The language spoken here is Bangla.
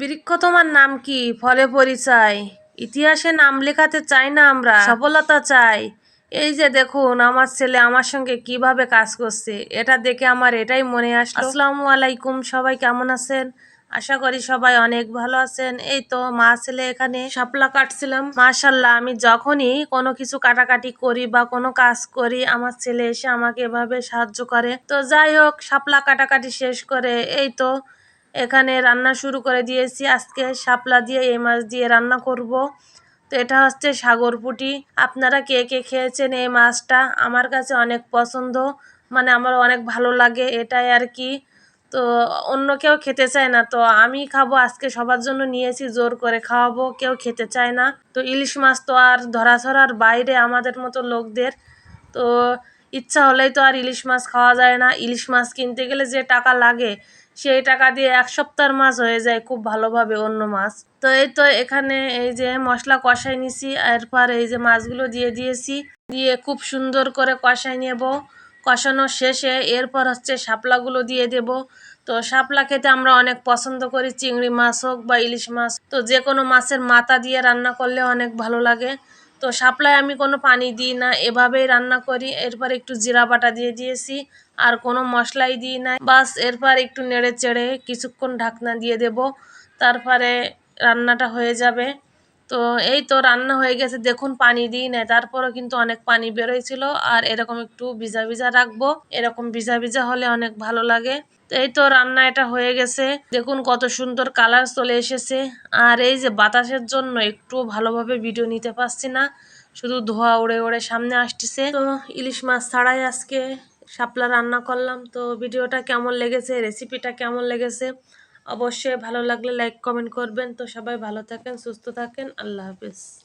বৃক্ষ তোমার নাম কি? ফলে পরিচয়। ইতিহাসে নাম লেখাতে চাই না আমরা, সফলতা চাই। এই যে দেখুন, আমার ছেলে আমার সঙ্গে কীভাবে কাজ করছে, এটা দেখে আমার এটাই মনে আসলো। আসসালামু আলাইকুম, সবাই কেমন আছেন? আশা করি সবাই অনেক ভালো আছেন। এই তো মা ছেলে এখানে, শাপলা কাটছিলাম। মাশাল্লাহ আমি যখনই কোনো কিছু কাটাকাটি করি বা কোনো কাজ করি, আমার ছেলে এসে আমাকে এভাবে সাহায্য করে। তো যাই হোক, শাপলা কাটাকাটি শেষ করে, এই তো এখানে রান্না শুরু করে দিয়েছি। আজকে শাপলা দিয়ে, এই মাছ দিয়ে রান্না করব। তো এটা হচ্ছে সাগর পুঁটি। আপনারা কে কে খেয়েছেন এই মাছটা? আমার কাছে অনেক পছন্দ। মানে আমার অনেক ভালো লাগে এটাই আর কি। তো অন্য কেউ খেতে চায় না। তো আমি খাব, আজকে সবার জন্য নিয়েছি, জোর করে খাওয়াবো, কেউ খেতে চায় না। তো ইলিশ মাছ তো আর ধরাছড়ার বাইরে আমাদের মতো লোকদের। তো ইচ্ছা হলেই তো আর ইলিশ মাছ খাওয়া যায় না। ইলিশ মাছ কিনতে গেলে যে টাকা লাগে, সেই টাকা দিয়ে এক সপ্তাহের মাছ হয়ে যায় খুব ভালোভাবে অন্য মাছ। তো এই তো এখানে এই যে মশলা কষাই নিছি, এরপর এই যে মাছগুলো দিয়ে দিয়েছি। দিয়ে খুব সুন্দর করে কষাই নেব। কষানো শেষে এরপর হচ্ছে শাপলাগুলো দিয়ে দেব। তো শাপলা খেতে আমরা অনেক পছন্দ করি, চিংড়ি মাছ হোক বা ইলিশ মাছ। তো যে কোনো মাছের মাথা দিয়ে রান্না করলে অনেক ভালো লাগে। তো শাপলায় আমি কোনো পানি দিই না। এভাবেই রান্না করি। এরপর একটু জিরা বাটা দিয়ে দিয়েছি। আর কোনো মশলাই দিই না। বাস এরপর একটু নেড়ে চেড়ে কিছুক্ষণ ঢাকনা দিয়ে দেব। তারপরে রান্নাটা হয়ে যাবে। তো এই তো রান্না হয়ে গেছে, দেখুন পানি দিই না তারপরও কিন্তু অনেক পানি বেরোয়ছিল আর এরকম একটু ভিজা ভিজা রাখব। এরকম ভিজা ভিজা হলে অনেক ভালো লাগে। এই তো রান্না এটা হয়ে গেছে। দেখুন কত সুন্দর কালার চলে এসেছে। আর এই যে বাতাসের জন্য একটু ভালোভাবে ভিডিও নিতে পারছি না। শুধু ধোয়া উড়ে উড়ে সামনে আসতেছে। তো ইলিশ মাছ ছাড়াই আজকে শাপলা রান্না করলাম। তো ভিডিওটা কেমন লেগেছে রেসিপিটা কেমন লেগেছে? অবশ্যই ভালো লাগলে লাইক কমেন্ট করবেন। তো সবাই ভালো থাকেন সুস্থ থাকেন। আল্লাহ হাফেজ।